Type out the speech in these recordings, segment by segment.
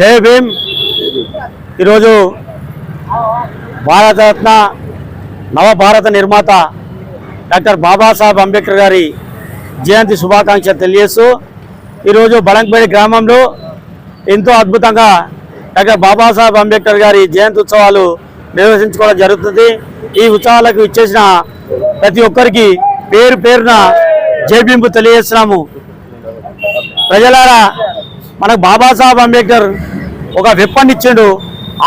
జై భీమ్. ఈరోజు భారతరత్న నవభారత నిర్మాత డాక్టర్ బాబాసాహెబ్ అంబేద్కర్ గారి జయంతి శుభాకాంక్షలు తెలియజేస్తూ ఈరోజు బడంగపేట గ్రామంలో ఎంతో అద్భుతంగా డాక్టర్ బాబాసాహెబ్ అంబేద్కర్ గారి జయంతి ఉత్సవాలు నిర్వహించుకోవడం జరుగుతుంది. ఈ ఉత్సవాలకు ఇచ్చేసిన ప్రతి ఒక్కరికి పేరు పేరున జయభింపు తెలియజేస్తున్నాము. ప్రజలారా మనకు బాబాసాహెబ్ అంబేద్కర్ ఒక వెప్పన్ ఇచ్చిండు.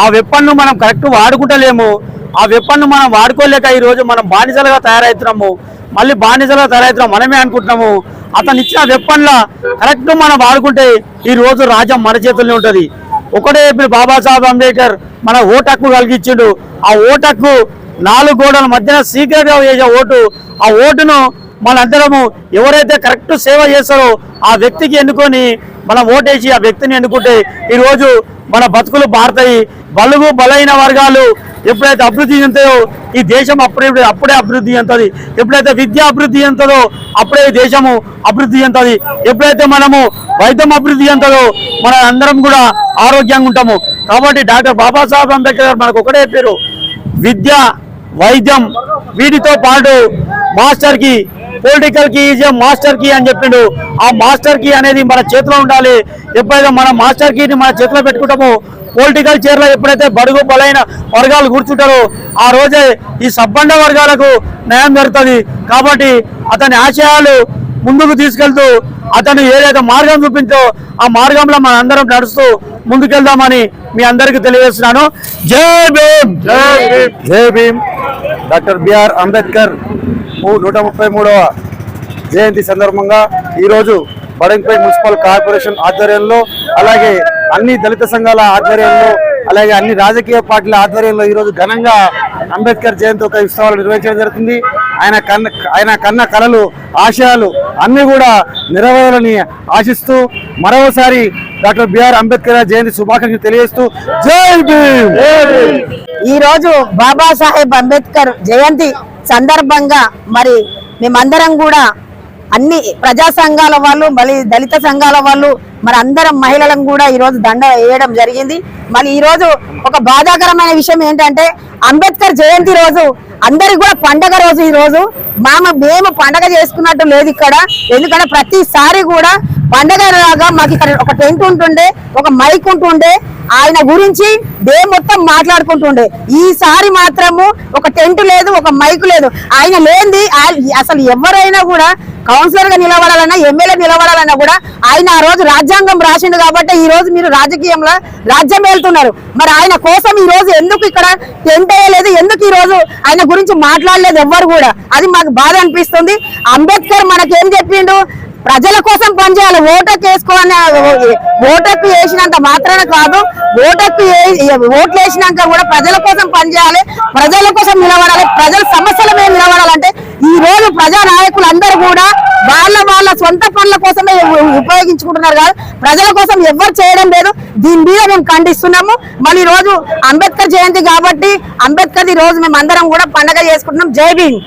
ఆ వెప్పన్ను మనం కరెక్ట్ వాడుకుంటలేము. ఆ వెప్పన్ను మనం వాడుకోలేక ఈరోజు మనం బానిసలుగా తయారవుతున్నాము మళ్ళీ బానిసలుగా తయారవుతున్నాం మనమే అనుకుంటున్నాము. అతను ఇచ్చిన వెప్పన్లా కరెక్ట్ మనం వాడుకుంటే ఈరోజు రాజ్యం మన చేతుల్లో ఉంటుంది. ఒకటే ఇప్పుడు బాబాసాహెబ్ అంబేద్కర్ మన ఓటు హక్కు కలిగించిండు. ఆ ఓటు హక్కు నాలుగు గోడల మధ్యన సీక్రెట్గా వేసే ఓటు. ఆ ఓటును మనందరము ఎవరైతే కరెక్ట్ సేవ చేస్తారో ఆ వ్యక్తికి ఎన్నుకొని మనం ఓటేసి ఆ వ్యక్తిని ఎన్నుకుంటే ఈరోజు మన బతుకులు మారుతాయి. బలుగు బలైన వర్గాలు ఎప్పుడైతే అభివృద్ధి చెందుతాయో ఈ దేశం అప్పుడే అప్పుడే అభివృద్ధి చెందుతుంది. ఎప్పుడైతే విద్య అభివృద్ధి చెందుతుందో అప్పుడే ఈ దేశము అభివృద్ధి చెందుతుంది. ఎప్పుడైతే మనము వైద్యం అభివృద్ధి చెందుతుందో మన అందరం కూడా ఆరోగ్యంగా ఉంటాము. కాబట్టి డాక్టర్ బాబాసాహెబ్ అంబేద్కర్ గారు మనకు ఒకటే పేరు. విద్య వైద్యం వీటితో పాటు మాస్టర్కి పొలిటికల్కి ఈజ్ మాస్టర్కి అని చెప్పిండు. ఆ మాస్టర్కి అనేది మన చేతిలో ఉండాలి. ఎప్పుడైతే మన మాస్టర్ కీని మన చేతిలో పెట్టుకుంటామో పొలిటికల్ చైర్లో ఎప్పుడైతే బడుగు బలైన వర్గాలు కూర్చుంటారో ఆ రోజే ఈ సబ్బండ వర్గాలకు న్యాయం జరుగుతుంది. కాబట్టి అతని ఆశయాలు ముందుకు తీసుకెళ్తూ అతను ఏదైతే మార్గం చూపించో ఆ మార్గంలో మన అందరం నడుస్తూ ముందుకెళ్దామని మీ అందరికీ తెలియజేస్తున్నాను. జై భీమ్! జై భీమ్! జై భీమ్! డాక్టర్ బిఆర్ అంబేద్కర్ నూట ముప్పై మూడవ జయంతి సందర్భంగా ఈరోజు బడంపేట మున్సిపల్ కార్పొరేషన్ ఆధ్వర్యంలో అలాగే అన్ని దళిత సంఘాల ఆధ్వర్యంలో అలాగే అన్ని రాజకీయ పార్టీల ఆధ్వర్యంలో ఈరోజు ఘనంగా అంబేద్కర్ జయంతి ఒక ఉత్సవాలు నిర్వహించడం జరుగుతుంది. ఆయన కన్న ఆయన కన్న కళలు ఆశయాలు అన్ని కూడా నెరవేరాలని ఆశిస్తూ మరోసారి డాక్టర్ బిఆర్ అంబేద్కర్ జయంతి శుభాకాంక్షలు తెలియజేస్తూ జై భీమ్! ఈ రోజు బాబాసాహెబ్ అంబేద్కర్ జయంతి సందర్భంగా మరి మేమందరం కూడా అన్ని ప్రజా సంఘాల వాళ్ళు మళ్ళీ దళిత సంఘాల వాళ్ళు మరి అందరం మహిళలం కూడా ఈ రోజు దండ వేయడం జరిగింది. మరి ఈ రోజు ఒక బాధాకరమైన విషయం ఏంటంటే అంబేద్కర్ జయంతి రోజు అందరికి కూడా పండగ రోజు ఈ రోజు. మామ మేము పండగ చేసుకున్నట్టు లేదు ఇక్కడ. ఎందుకంటే ప్రతిసారి కూడా పండగ లాగా మాకు ఇక్కడ ఒక టెంట్ ఉంటుండే ఒక మైక్ ఉంటుండే. ఆయన గురించి డే మొత్తం మాట్లాడుకుంటుండే. ఈసారి మాత్రము ఒక టెంట్ లేదు ఒక మైక్ లేదు. ఆయన లేనిది అసలు ఎవరైనా కూడా కౌన్సిలర్గా నిలబడాలన్నా ఎమ్మెల్యే నిలబడాలన్నా కూడా ఆయన ఆ రోజు రాజ్యాంగం రాసిండు కాబట్టి ఈ రోజు మీరు రాజకీయంలో రాజ్యం వెళ్తున్నారు మరి ఆయన కోసం ఈ రోజు ఎందుకు ఇక్కడ టెంట్ వేయలేదు? ఎందుకు ఈ రోజు ఆయన గురించి మాట్లాడలేదు ఎవ్వరు కూడా? అది మాకు బాధ అనిపిస్తుంది. అంబేద్కర్ మనకేం చెప్పిండు? ప్రజల కోసం పనిచేయాలి. ఓటకు వేసుకోవాలని ఓటకు వేసినంత మాత్రాన కాదు ఓటకు ఓట్లు వేసినాక కూడా ప్రజల కోసం పనిచేయాలి ప్రజల కోసం నిలబడాలి ప్రజల సమస్యల మీద నిలబడాలంటే ఈ రోజు ప్రజా నాయకులు అందరూ కూడా వాళ్ళ వాళ్ళ సొంత పనుల కోసమే ఉపయోగించుకుంటున్నారు కాదు ప్రజల కోసం ఎవరు చేయడం లేదు. దీని మీద మేము ఖండిస్తున్నాము. మళ్ళీ ఈ రోజు అంబేద్కర్ జయంతి కాబట్టి అంబేద్కర్ ఈ రోజు మేము అందరం కూడా పండగ చేసుకుంటున్నాం. జై భీమ్.